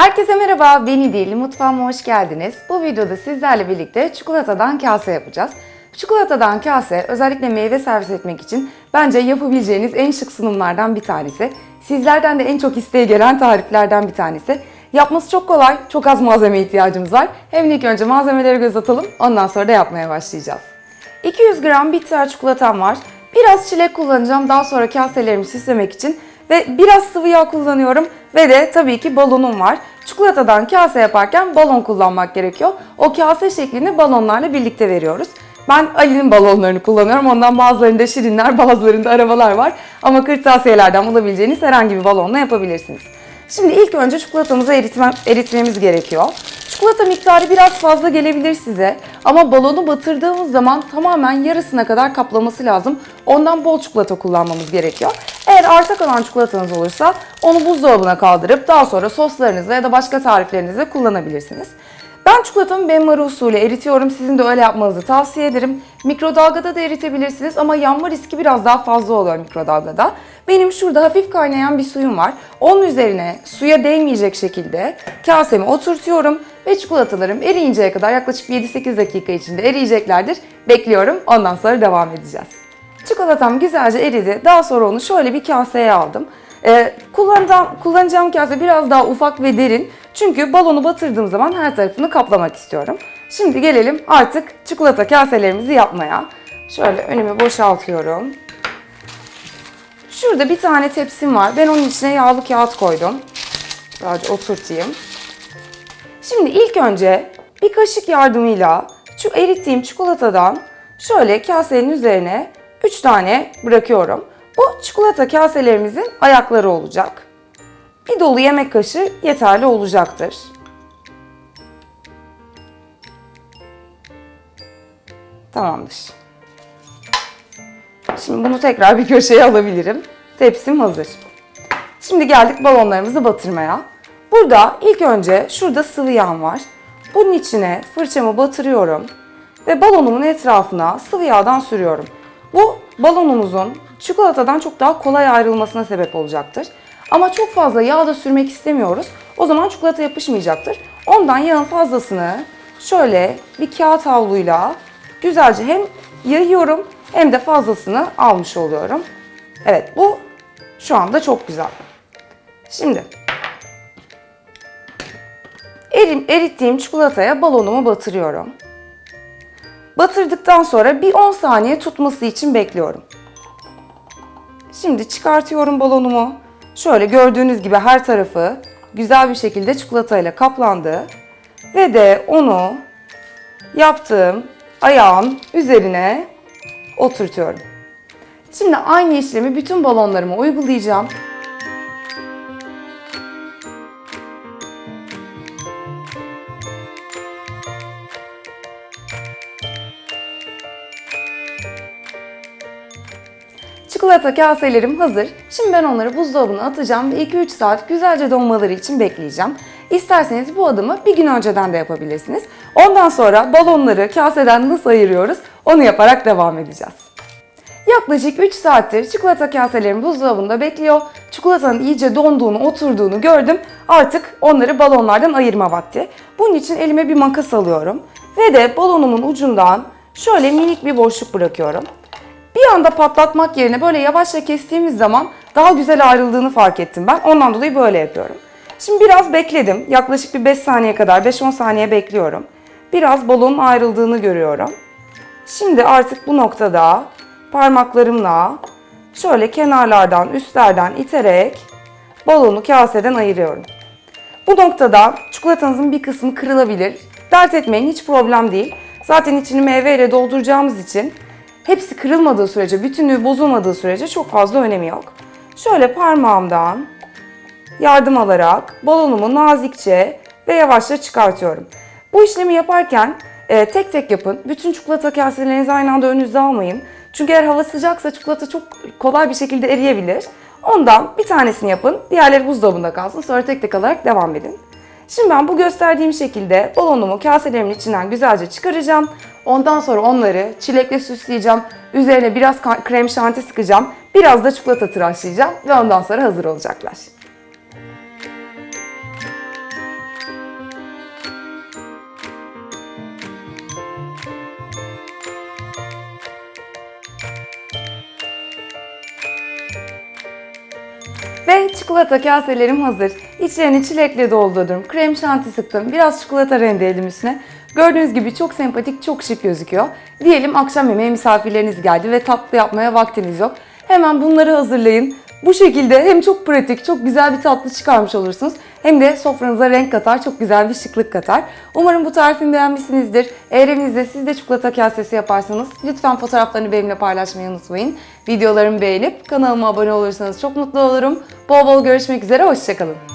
Herkese merhaba, ben İdil. Mutfağıma hoş geldiniz. Bu videoda sizlerle birlikte çikolatadan kase yapacağız. Çikolatadan kase özellikle meyve servis etmek için bence yapabileceğiniz en şık sunumlardan bir tanesi. Sizlerden de en çok isteğe gelen tariflerden bir tanesi. Yapması çok kolay, çok az malzeme ihtiyacımız var. Hem ilk önce malzemelere göz atalım, ondan sonra da yapmaya başlayacağız. 200 gram bitter çikolatam var. Biraz çilek kullanacağım daha sonra kaselerimi süslemek için. Ve biraz sıvı yağ kullanıyorum ve de tabii ki balonum var. Çikolatadan kase yaparken balon kullanmak gerekiyor. O kase şeklini balonlarla birlikte veriyoruz. Ben Ali'nin balonlarını kullanıyorum. Ondan bazılarında şirinler, bazılarında arabalar var. Ama kırtasiyelerden bulabileceğiniz herhangi bir balonla yapabilirsiniz. Şimdi ilk önce çikolatamızı eritmem, eritmemiz gerekiyor. Çikolata miktarı biraz fazla gelebilir size ama balonu batırdığımız zaman tamamen yarısına kadar kaplaması lazım. Ondan bol çikolata kullanmamız gerekiyor. Eğer arta kalan çikolatanız olursa onu buzdolabına kaldırıp daha sonra soslarınızla ya da başka tariflerinizle kullanabilirsiniz. Ben çikolatamı benmari usulü eritiyorum. Sizin de öyle yapmanızı tavsiye ederim. Mikrodalgada da eritebilirsiniz ama yanma riski biraz daha fazla oluyor mikrodalgada. Benim şurada hafif kaynayan bir suyum var. Onun üzerine suya değmeyecek şekilde kasemi oturtuyorum ve çikolatalarım eriyinceye kadar yaklaşık 7-8 dakika içinde eriyeceklerdir. Bekliyorum. Ondan sonra devam edeceğiz. Çikolatam güzelce eridi. Daha sonra onu şöyle bir kaseye aldım. Ee, kullanacağım, kullanacağım kase biraz daha ufak ve derin. Çünkü balonu batırdığım zaman her tarafını kaplamak istiyorum. Şimdi gelelim artık çikolata kaselerimizi yapmaya. Şöyle önümü boşaltıyorum. Şurada bir tane tepsim var. Ben onun içine yağlı kağıt koydum. Birazcık oturtayım. Şimdi ilk önce bir kaşık yardımıyla şu erittiğim çikolatadan şöyle kasenin üzerine 3 tane bırakıyorum. Bu çikolata kaselerimizin ayakları olacak. Bir dolu yemek kaşığı yeterli olacaktır. Tamamdır. Şimdi bunu tekrar bir köşeye alabilirim. Tepsim hazır. Şimdi geldik balonlarımızı batırmaya. Burada ilk önce şurada sıvı yağ var. Bunun içine fırçamı batırıyorum ve balonumun etrafına sıvı yağdan sürüyorum. Bu balonumuzun çikolatadan çok daha kolay ayrılmasına sebep olacaktır. Ama çok fazla yağ da sürmek istemiyoruz. O zaman çikolata yapışmayacaktır. Ondan yağın fazlasını şöyle bir kağıt havluyla güzelce hem yayıyorum hem de fazlasını almış oluyorum. Evet bu şu anda çok güzel. Şimdi erim, erittiğim çikolataya balonumu batırıyorum. Batırdıktan sonra bir 10 saniye tutması için bekliyorum. Şimdi çıkartıyorum balonumu. Şöyle gördüğünüz gibi her tarafı güzel bir şekilde çikolatayla kaplandı. Ve de onu yaptığım ayağın üzerine oturtuyorum. Şimdi aynı işlemi bütün balonlarıma uygulayacağım. Çikolata kaselerim hazır. Şimdi ben onları buzdolabına atacağım ve 2-3 saat güzelce donmaları için bekleyeceğim. İsterseniz bu adımı bir gün önceden de yapabilirsiniz. Ondan sonra balonları kaseden nasıl ayırıyoruz onu yaparak devam edeceğiz. Yaklaşık 3 saattir çikolata kaselerim buzdolabında bekliyor. Çikolatanın iyice donduğunu, oturduğunu gördüm. Artık onları balonlardan ayırma vakti. Bunun için elime bir makas alıyorum. Ve de balonumun ucundan şöyle minik bir boşluk bırakıyorum. Bir anda patlatmak yerine böyle yavaşça kestiğimiz zaman daha güzel ayrıldığını fark ettim ben. Ondan dolayı böyle yapıyorum. Şimdi biraz bekledim. Yaklaşık bir 5 saniye kadar, 5-10 saniye bekliyorum. Biraz balonun ayrıldığını görüyorum. Şimdi artık bu noktada parmaklarımla şöyle kenarlardan, üstlerden iterek balonu kaseden ayırıyorum. Bu noktada çikolatanızın bir kısmı kırılabilir. Dert etmeyin hiç problem değil. Zaten içini meyveyle dolduracağımız için hepsi kırılmadığı sürece, bütünlüğü bozulmadığı sürece çok fazla önemi yok. Şöyle parmağımdan yardım alarak balonumu nazikçe ve yavaşça çıkartıyorum. Bu işlemi yaparken e, tek tek yapın. Bütün çikolata kaselerinizi aynı anda önünüze almayın. Çünkü eğer hava sıcaksa çikolata çok kolay bir şekilde eriyebilir. Ondan bir tanesini yapın, diğerleri buzdolabında kalsın. Sonra tek tek alarak devam edin. Şimdi ben bu gösterdiğim şekilde balonumu kaselerimin içinden güzelce çıkaracağım. Ondan sonra onları çilekle süsleyeceğim. Üzerine biraz krem şanti sıkacağım. Biraz da çikolata tıraşlayacağım ve ondan sonra hazır olacaklar. Ve çikolata kaselerim hazır. İçlerini çilekle doldurdum. Krem şanti sıktım. Biraz çikolata rendeledim üstüne. Gördüğünüz gibi çok sempatik, çok şık gözüküyor. Diyelim akşam yemeğe misafirleriniz geldi ve tatlı yapmaya vaktiniz yok. Hemen bunları hazırlayın. Bu şekilde hem çok pratik, çok güzel bir tatlı çıkarmış olursunuz. Hem de sofranıza renk katar, çok güzel bir şıklık katar. Umarım bu tarifimi beğenmişsinizdir. Eğer evinizde siz de çikolata kasesi yaparsanız lütfen fotoğraflarını benimle paylaşmayı unutmayın. Videolarımı beğenip kanalıma abone olursanız çok mutlu olurum. Bol bol görüşmek üzere, hoşçakalın.